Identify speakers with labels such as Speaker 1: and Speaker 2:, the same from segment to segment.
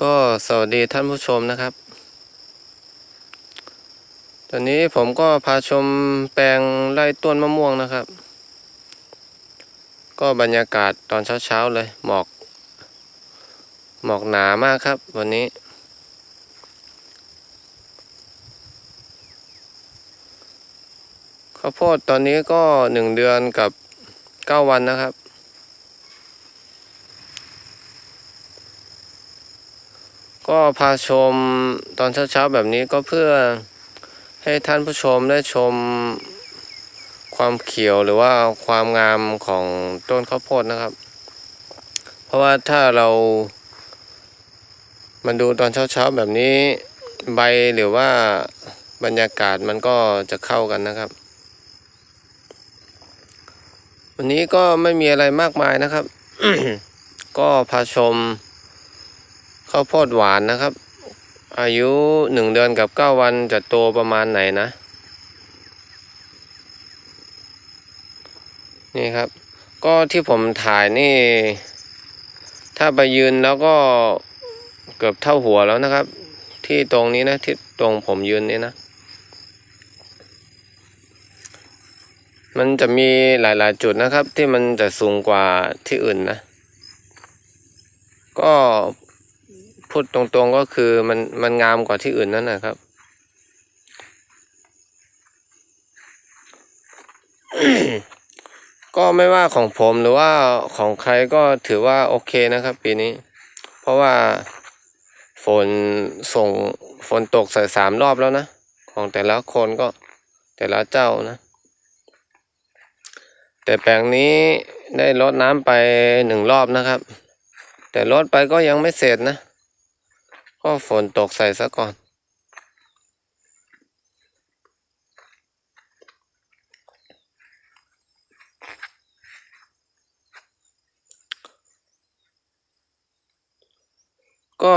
Speaker 1: ก็สวัสดีท่านผู้ชมนะครับ ตอนนี้ผมก็พาชมแปลงไร่ต้นมะม่วงนะครับ ก็บรรยากาศตอนเช้าๆเลย หมอก หมอกหนามากครับ วันนี้ ข้าวโพดตอนนี้ก็หนึ่งเดือนกับเก้าวันนะครับ ก็พาชมตอนเช้าๆแบบนี้ก็เพื่อให้ท่านผู้ชมได้ชมความเขียวหรือว่าความงามของต้นข้าวโพดนะครับ เพราะว่าถ้าเรามาดูตอนเช้าๆแบบนี้ใบหรือว่าบรรยากาศมันก็จะเข้ากันนะครับ วันนี้ก็ไม่มีอะไรมากมายนะครับ ก็พาชม ข้าวโพดหวานนะครับ อายุหนึ่งเดือนกับเก้าวันจะโตประมาณไหนนะ นี่ครับ ก็ที่ผมถ่ายนี่ ถ้าไปยืนแล้วก็เกือบเท่าหัวแล้วนะครับ ที่ตรงนี้นะที่ตรงผมยืนนี่นะมันจะมีหลายๆ จุดนะครับที่มันจะสูงกว่าที่อื่นนะ ก็ พูดตรงๆก็คือมันมันงามกว่าที่อื่นนั่นนะครับ ก็ไม่ว่าของผมหรือว่าของใครก็ถือว่าโอเคนะครับ ปีนี้ เพราะว่าฝนส่งฝนตกใส่สามรอบแล้วนะ ของแต่ละคนก็แต่ละเจ้านะ แต่แปลงนี้ได้ลดน้ำไปหนึ่งรอบนะครับ แต่ลดไปก็ยังไม่เสร็จนะ ก็ฝนตกใส่ซะก่อน ก็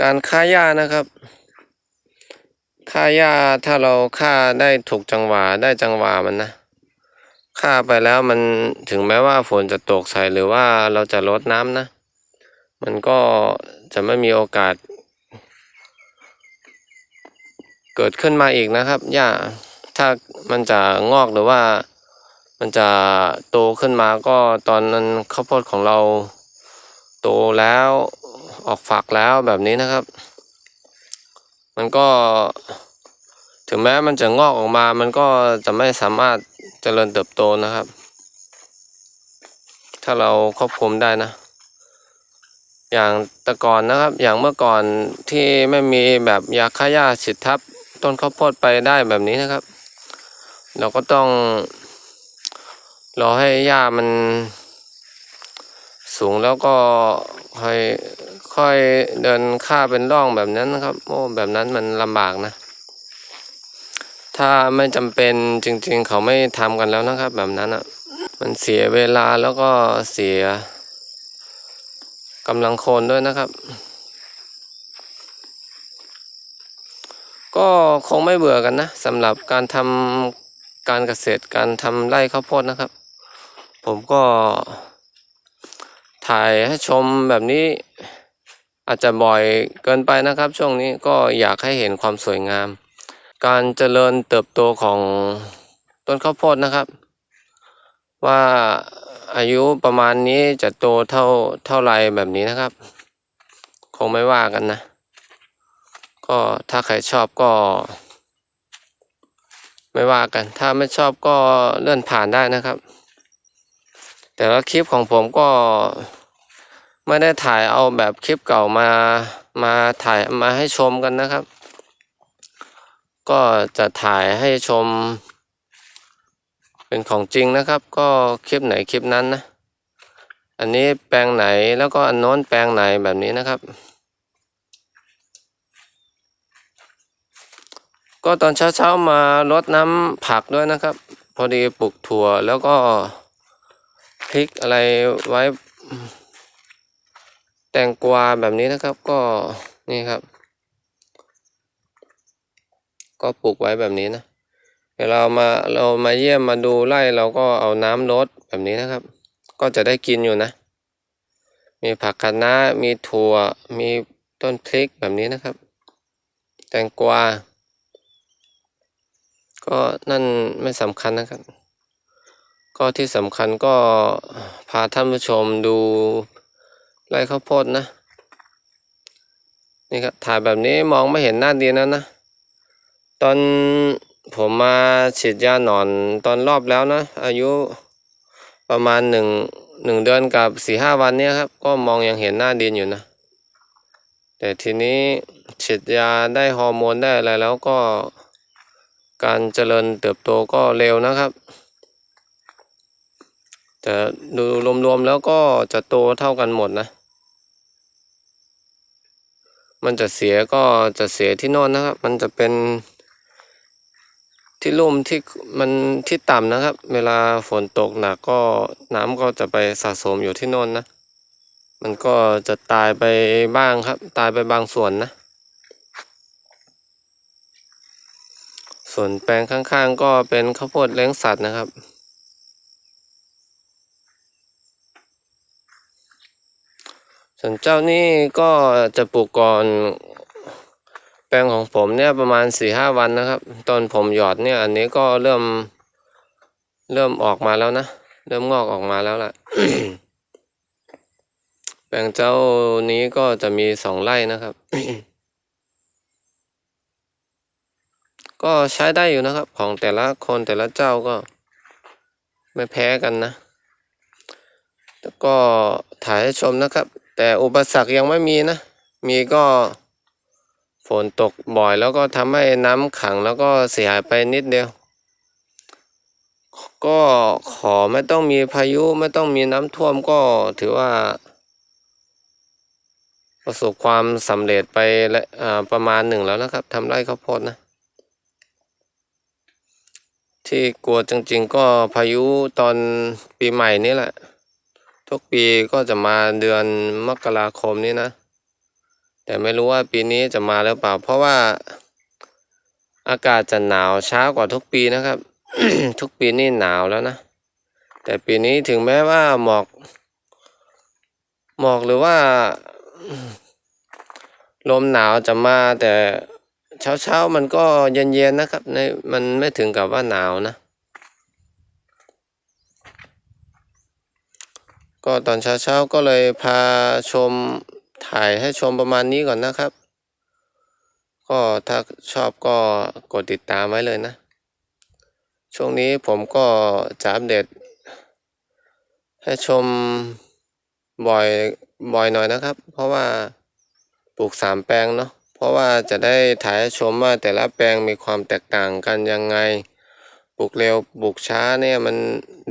Speaker 1: การฆ่าหญ้านะครับฆ่าหญ้าถ้าเราฆ่าได้ถูกจังหวะได้จังหวะมันนะฆ่าไปแล้วมันถึงแม้ว่าฝนจะตกใส่หรือว่าเราจะลดน้ำนะ มันก็ จะไม่มีโอกาส เกิดขึ้นมาอีกนะครับหญ้าถ้ามันจะงอกหรือว่ามันจะโตขึ้นมาก็ตอนนั้นข้าวโพดของเราโตแล้วออกฝักแล้วแบบนี้นะครับ มันก็ถึงแม้มันจะงอกออกมา มันก็จะไม่สามารถเจริญเติบโตนะครับ ถ้าเราควบคุมได้นะ อย่างแต่ก่อนนะครับ อย่างเมื่อก่อนที่ไม่มีแบบยาฆ่าหญ้าฉีดทับต้นข้าวโพดไปได้แบบนี้นะครับ เราก็ต้อง รอให้หญ้ามัน สูงแล้วก็ค่อยค่อยเดินค่าเป็นร่องแบบนั้นนะครับโอ้แบบนั้นมันลำบากนะ ถ้าไม่จำเป็นจริง ๆ เขาไม่ทำกันแล้วนะครับ แบบนั้นอะ มันเสียเวลาแล้วก็เสีย กำลังโคนด้วยนะครับ ก็คงไม่เบื่อกันนะสำหรับการทำการเกษตรการทำไร่ข้าวโพดนะครับ ผมก็ถ่ายให้ชมแบบนี้อาจจะบ่อยเกินไปนะครับ ช่วงนี้ก็อยากให้เห็นความสวยงาม การเจริญเติบโตของต้นข้าวโพดนะครับ ว่า อายุประมาณนี้จะโตเท่าเท่าไรแบบนี้นะครับ คงไม่ว่ากันนะ ก็ถ้าใครชอบก็ ไม่ว่ากัน ถ้าไม่ชอบก็เลื่อนผ่านได้นะครับ แต่ว่าคลิปของผมก็ไม่ได้ถ่ายเอาแบบคลิปเก่ามามาถ่ายมาให้ชมกันนะครับ ก็จะถ่ายให้ชม เป็นของจริงนะครับ ก็คลิปไหนคลิปนั้นนะ อันนี้แปลงไหนแล้วก็อันโน้นแปลงไหนแบบนี้นะครับ ก็ตอนเช้าๆมารดน้ำผักด้วยนะครับ พอดีปลูกถั่วแล้วก็พริกอะไรไว้ แตงกวาแบบนี้นะครับ ก็นี่ครับ ก็ปลูกไว้แบบนี้นะ เวลามาเรามาเยี่ยมมาดูไร่เราก็เอาน้ำรดแบบนี้นะครับ ก็จะได้กินอยู่นะ มีผักคะน้ามีถั่ว มีต้นพริกแบบนี้นะครับ แตงกวา ก็นั่นไม่สำคัญนะครับ ก็ที่สำคัญก็พาท่านผู้ชมดูไร่ข้าวโพดนะ นี่ครับถ่ายแบบนี้มองไม่เห็นหน้าดินแล้วนะ ตอน ผมมาฉีดยาหนอนตอนรอบแล้วนะ อายุประมาณหนึ่งหนึ่งเดือนกับสี่ห้าวันเนี้ยครับ ก็มองยังเห็นหน้าดินอยู่นะ แต่ทีนี้ฉีดยาได้ฮอร์โมนได้อะไรแล้วก็การเจริญเติบโตก็เร็วนะครับ แต่ดูรวมๆแล้วก็จะโตเท่ากันหมดนะ มันจะเสียก็จะเสียที่น่นนะครับ มันจะเป็น ที่ลุ่มที่มันที่ต่ำนะครับ เวลาฝนตกหนักก็น้ำก็จะไปสะสมอยู่ที่โน่นนะ มันก็จะตายไปบ้างครับ ตายไปบางส่วนนะ ส่วนแปลงข้างๆ ก็เป็นข้าวโพดเลี้ยงสัตว์นะครับส่วนเจ้านี่ก็จะปลูกก่อน แปลงของผมเนี่ยประมาณสี่ห้าวันนะครับ ตอนผมหยอดเนี่ย อันนี้ก็เริ่ม เริ่มออกมาแล้วนะ เริ่มงอกออกมาแล้วล่ะ แปลงเจ้านี้ก็จะมีสองไร่นะครับ ก็ใช้ได้อยู่นะครับ ของแต่ละคนแต่ละเจ้าก็ ไม่แพ้กันนะ แล้วก็ถ่ายให้ชมนะครับ แต่อุปสรรคยังไม่มีนะ มีก็ ฝนตกบ่อยแล้วก็ทำให้น้ำขังแล้วก็เสียหายไปนิดเดียว ก็ขอไม่ต้องมีพายุไม่ต้องมีน้ำท่วมก็ถือว่า ประสบความสำเร็จไปและประมาณหนึ่งแล้วนะครับทำไร่ข้าวโพดนะ ที่กลัวจริงๆ ก็พายุตอนปีใหม่นี่แหละ ทุกปีก็จะมาเดือนมกราคมนี้นะ แต่ไม่รู้ว่าปีนี้จะมาหรือเปล่า เพราะว่าอากาศจะหนาวช้ากว่าทุกปีนะครับ ทุกปีนี่หนาวแล้วนะ แต่ปีนี้ถึงแม้ว่าหมอก หมอกหรือว่า ลมหนาวจะมาแต่เช้าเช้ามันก็เย็นๆนะครับในมันไม่ถึงกับว่าหนาวนะ ก็ตอนเช้าๆก็เลยพาชม ถ่ายให้ชมประมาณนี้ก่อนนะครับ ก็ถ้าชอบก็กดติดตามไว้เลยนะ ช่วงนี้ผมก็จะอัปเดต ให้ชมบ่อยบ่อยหน่อยนะครับ เพราะว่าปลูกสามแปลงเนาะเพราะว่าจะได้ถ่ายให้ชมว่าแต่ละแปลงมีความแตกต่างกันยังไงปลูกเร็วปลูกช้าเนี่ยมัน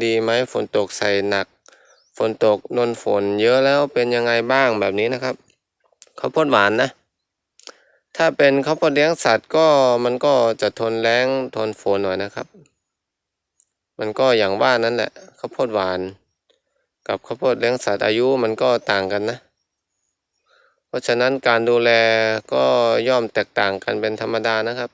Speaker 1: ดีไหมฝนตกใส่หนัก ฝนตกโดนฝนเยอะแล้วเป็นยังไงบ้างแบบนี้นะครับข้าวโพดหวานนะ ถ้าเป็นข้าวโพดเลี้ยงสัตว์ก็มันก็จะทนแรงทนฝนหน่อยนะครับ มันก็อย่างว่านั่นแหละข้าวโพดหวาน กับข้าวโพดเลี้ยงสัตว์อายุมันก็ต่างกันนะ เพราะฉะนั้นการดูแลก็ย่อมแตกต่างกันเป็นธรรมดานะครับ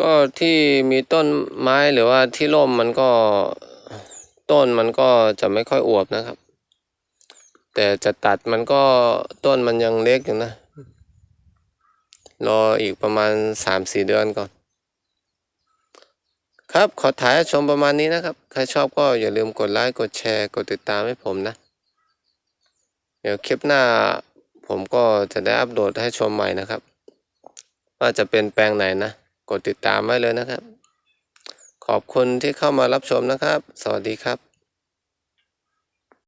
Speaker 1: ก็ที่มีต้นไม้หรือว่าที่ร่มมันก็ต้นมันก็จะไม่ค่อยอวบนะครับ แต่จะตัดมันก็ต้นมันยังเล็กอยู่นะ รออีกประมาณสามสี่เดือนก่อน ครับขอถ่ายชมประมาณนี้นะครับ ใครชอบก็อย่าลืมกดไลค์กดแชร์ กดติดตามให้ผมนะ เดี๋ยวคลิปหน้าผมก็จะได้อัปโหลดให้ชมใหม่นะครับ ว่าจะเป็นแปลงไหนนะ กดติดตามไว้เลยนะครับ ขอบคุณที่เข้ามารับชมนะครับ สวัสดีครับ